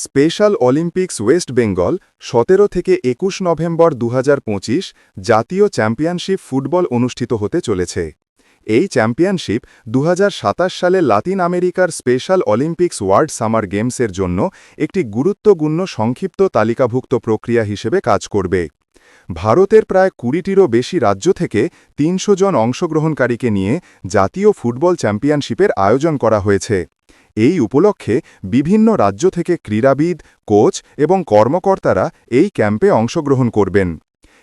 Special Olympics West Bengal সতেরো থেকে একুশ নভেম্বর দু হাজার পঁচিশ জাতীয় চ্যাম্পিয়নশিপ ফুটবল অনুষ্ঠিত হতে চলেছে। এই চ্যাম্পিয়নশিপ দুহাজার সাতাশ সালে লাতিন আমেরিকার স্পেশাল অলিম্পিক্স ওয়ার্ল্ড সামার গেমসের জন্য একটি গুরুত্বপূর্ণ সংক্ষিপ্ত তালিকাভুক্ত প্রক্রিয়া হিসেবে কাজ করবে। ভারতের প্রায় কুড়িটিরও বেশি রাজ্য থেকে তিনশো জন অংশগ্রহণকারীকে নিয়ে জাতীয় ফুটবল চ্যাম্পিয়নশিপের আয়োজন করা হয়েছে। এই উপলক্ষে বিভিন্ন রাজ্য থেকে ক্রীড়াবিদ, কোচ এবং কর্মকর্তারা এই ক্যাম্পে অংশগ্রহণ করবেন।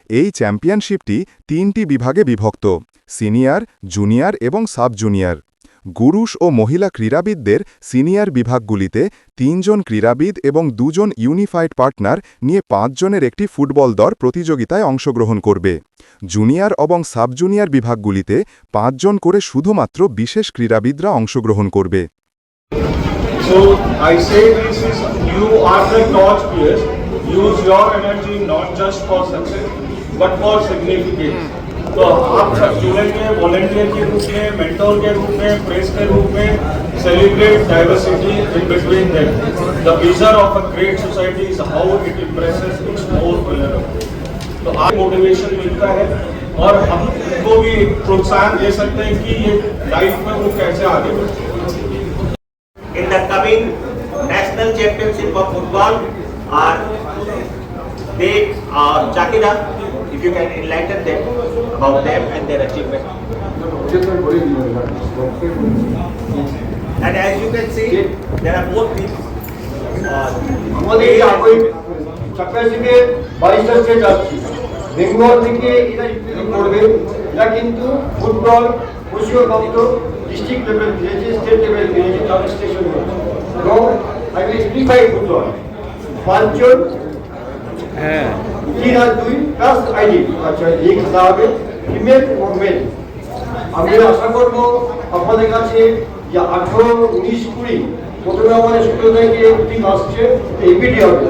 এই চ্যাম্পিয়নশিপটি তিনটি বিভাগে বিভক্ত, সিনিয়র, জুনিয়র এবং সাব জুনিয়র গুরুষ ও মহিলা ক্রীড়াবিদদের সিনিয়র বিভাগগুলিতে তিনজন ক্রীড়াবিদ এবং দুজন ইউনিফাইড পার্টনার নিয়ে পাঁচজনের একটি ফুটবল দল প্রতিযোগিতায় অংশগ্রহণ করবে। জুনিয়র এবং সাব জুনিয়র বিভাগগুলিতে পাঁচজন করে শুধুমাত্র বিশেষ ক্রীড়াবিদরা অংশগ্রহণ করবে। So, I say this is you are the torch players. Use your energy not just for success, but for significance. तो आप सब जुड़ेंगे वॉलेंटियर के रूप में मेंटोर के रूप में प्रेस के रूप में celebrate diversity in between them the vision of a great society is how it impresses its more तो आप मोटिवेशन मिलता है और हमको भी प्रोत्साहन दे सकते हैं कि ये लाइफ में वो कैसे आगे बढ़े in the coming national championship of football are they are Chakira, if you can enlighten them about them and their achievement. And as you can see, there are both teams. Uh, আমাদের এই আগামী চ্যাম্পিয়নশিপে বাইশটা state আসছে বেঙ্গল থেকে এরা represent করবে এরা কিন্তু ফুটবল প্রশিক্ষণপ্রাপ্ত ডিস্ট্রিক্ট লেভেল খেলেছে স্টেট লেভেল খেলেছে তাদের স্টেশন এবং আমি স্পিফাই ফুটবল পাঁচজন তিন আর দুই প্লাস আইডি আচ্ছা এই খেলা হবে ফিমেল এবং মেল আমি আশা করব আপনাদের কাছে যে আঠারো উনিশ কুড়ি প্রথমে আমাদের ষোলো থেকে টিম আসছে এপিডি হবে।